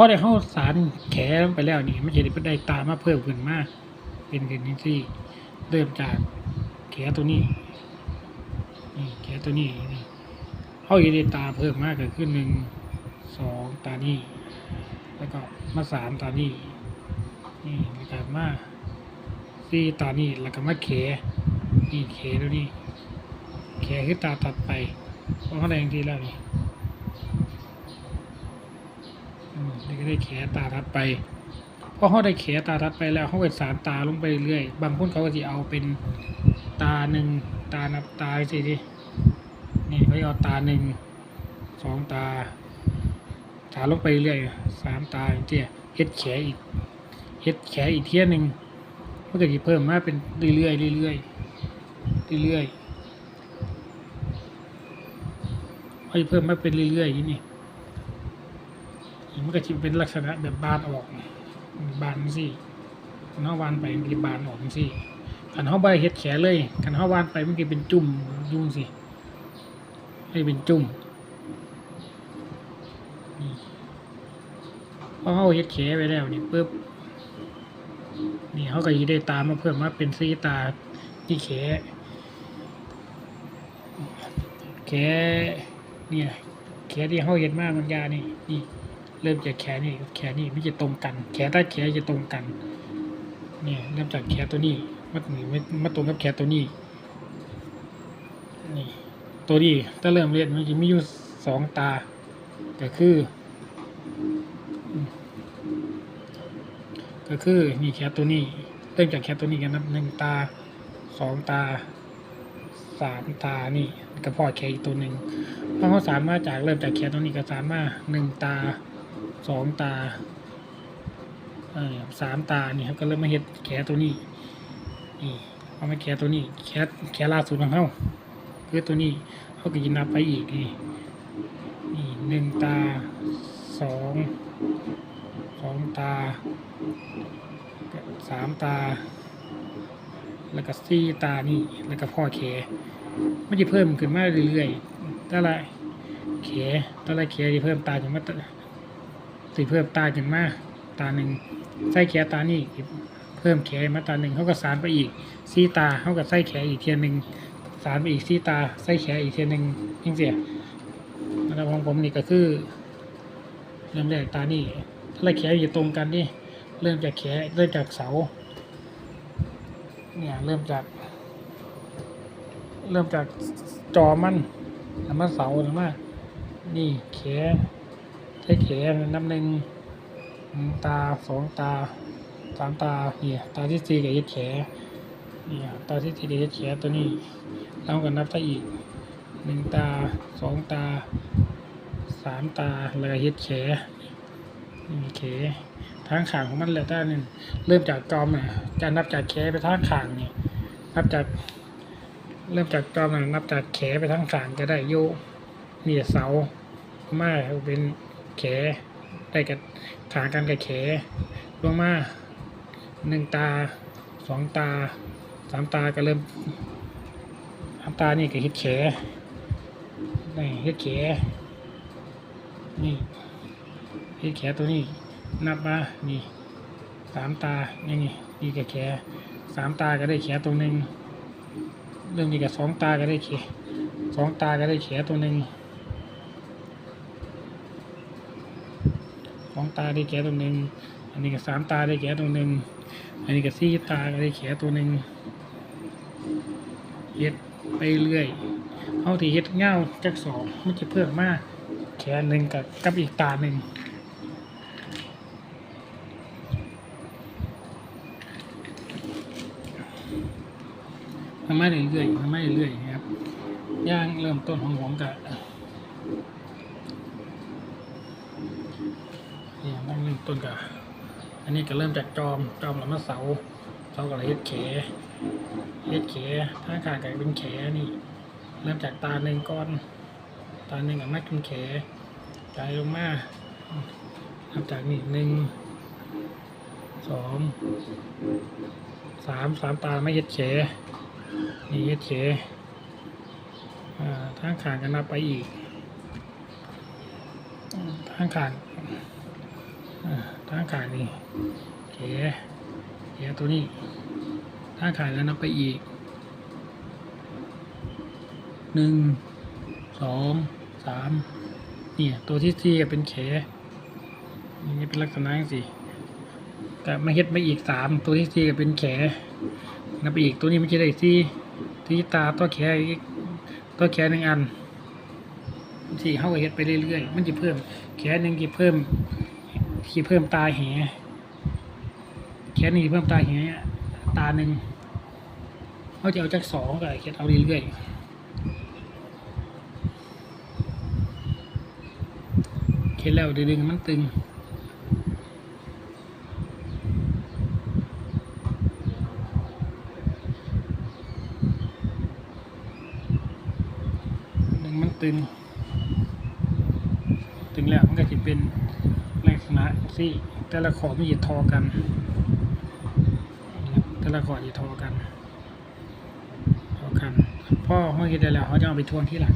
พอได้เข้าสารแขลงไปแล้วนี่มันจะได้ได้ตามาเพิ่มขึ้นมาเป็นกันนี่ที่เริ่มจากแขตัวนี้นี่แขตัวนี้นี่เขาจะได้ตาเพิ่มมากเกิดขึ้นหนึ่งสองตานี่แล้วก็มาสามตานี่นี่แล้วก็มาสี่ตานี่แล้วก็มาแขนี่แขแล้วนี่แขคือตาตัดไปเพราะเขาได้อย่างที่แล้วนี่ นี่ก็ได้แขตาทัดไปพอเขาได้แขตาทัดไปแล้วเขาก็สานตาลงไปเรื่อยบางคนเขาก็จะเอาเป็นตาหนึ่งตานับตาสิดินี่เขาเอาตาหนึ่งสองตาตาลงไปเรื่อยสามตาเจี๊ยเฮ็ดแขอีกเฮ็ดแขอีกเที่ยหนึ่งมันก็จะเพิ่มมาเป็นเรื่อยๆเรื่อยๆเรื่อยๆเขาจะเพิ่มมาเป็นเรื่อยๆอย่างนี้ มันก็จะเป็นลักษณะแบบบานออกบานสิขันเขาวานไปมันจะบานออกสิขันเขาใบเฮ็ดแขเลยขันเขาวานไปมันจะเป็นจุ่มยุ่งสิให้เป็นจุ่มพอเขาเฮ็ดแขไปแล้วนี่ปุ๊บนี่เขาก็จะได้ตามมาเพิ่มมาเป็นสีตาที่แขแขเนี่ยแขที่เขาเห็นมากมันยานี่นี่ เริ่มจากแขนนี่กับแขนนี่ไม่จะตรงกัน แขนใต้แขนจะตรงกันเนี่ยเริ่มจากแขนตัวนี้มาถึงม่มาตรงกับแขนตัวนี้นี่ตัวนี้ถ้าเริ่มเรียนมันจะมีอยู่สองตาก็คือ ก็คือนี่แขนตัวนี้เริ่มจากแขนตัวนี้กันนับหนึ่งตาสองตาสามตานี่กระเพาะแขนอีกตัวหนึ่งเพราะเขาสามารถจากเริ่มจากแขนตัวนี้ก็สามารถหนึ่งตา สองตาสามตานี่ครับก็เริ่มมาเห็ดแขนตัวนี้นี่เอามาแขนตัวนี้แขนแขนล่าสุดของเขาคือตัวนี้เขาก็ยินนับไปอีกนี่นี่หนึ่งตาสองสองตาสามตา แล้วก็สี่ตานี่แล้วก็พ่อแขไมันจะเพิ่มขึ้นมาเรื่อยๆแต่ละแขแต่ละแขจะเพิ่มตาขึ้นมาแต่ สิเพิ่มตาขึ้นมาตาหนึ่งใส่แขนตานี่เพิ่มแขนมาตาหนึ่งเขาก็สานไปอีกซีตาเขาก็ใส่แขนอีกเทียนหนึ่งสานไปอีกซีตาใส่แขนอีกเทียนหนึ่งยิ่งเสียแล้วของผมนี่ก็คือเริ่มแรกตานี่ถ้าไรแขนอยู่ตรงกันนี่เริ่มจากแขนเริ่มจากเสาเนี่ยเริ่มจาก เริ่มจากจอมันแล้วมาเสาหรือว่านี่แขน ช้แขนน้ำหนึ่งตาสองตาสามตาเนี่ยตาที่สี่กับยึดแขนเนี่ยตาที่สี่กับยึดแขนตัวนี้เรากันนับได้อีกหนึ่งตาสองตาสามตาแล้วก็ยึดแขนนี่แขนทางขางของมันเลยด้านนึงเริ่มจากจอมอะการนับจากแขนไปทางขางเนี่ยนับจากเริ่มจากจอมอะนับจากแขนไปทางขางก็ได้โยเนี่ยเสามาเป็น แขได้กับขากันกับแขลงมาหนึ่งตาสองตาสามตาก็เริ่มสามตานี่ก็เฮ็ดแขนี่เฮ็ดแขนี่เฮ็ดแขตัวนี้นับมานี่สามตานี่นี่นี่ก็แขสามตาก็ได้แขตัวหนึ่งเริ่มนี่กับสองตาก็ได้แขสองตาก็ได้แขตัวหนึ่ง องตาได้แก่ตัวหนึ่ง อันนี้ก็สามตาได้แก่ตัวหนึ่ง อันนี้ก็สี่ตาได้แก่ตัวหนึ่งเฮ็ดไปเรื่อยเอาที่เฮ็ดเงาจากสองมันจะเพิ่มมากแขนหนึ่งกับกับอีกตาหนึ่งทำไม่เรื่อยๆทำไม่เรื่อยๆนะครับ ย่างเริ่มต้นของผมกับ นี่นั่งเริ่มต้นกับอันนี้ก็เริ่มจากจอมจอมแล้วมาเสาเสากับเฮ็ดแขเฮ็ดแขถ้าขาดกับเป็นแขนี่ เริ่มจากตาหนึ่งก้อน ตาหนึ่งกับมัดเป็นแขใจลงมาเริ่มจากนี่หนึ่งสองสามสามตาไม่เฮ็ดแขนี่เฮ็ดแขอ่าทางขางกันนับไปอีกอืมทางขาง อ่าทางขานี่แขแขตัวนี้ทางขาแล้วนับไปอีกหนึ่งสองสามเนี่ยตัวที่สี่เป็นแขนี่เป็นลักษณะสิแต่มาเฮ็ดมาอีกสามตัวที่สี่เป็นแขนับไปอีกตัวนี้ไมันจะได้สี่ที่ตาตัวแขอีกตัวแขหนึ่งอันสี่เข้ากับเฮ็ดไปเรื่อยๆมันจะเพิ่มแขหนึ่งจะเพิ่ม ที่เพิ่มตาแหแค่นี้เพิ่มตาแหตาหนึ่งเขาจะเอาจากสองก็เขียนเอาเรื่อยๆเขียนแล้วดึงๆมันตึงดึงมันตึง ถึงแล้วมันก็จะเป็นลักษณะที่แต่ละขอบมันจะทอกัน แต่ละขอบจะทอกันทอกันพ่อห้อยได้แล้วเขาจะเอาไปทวนที่หลัง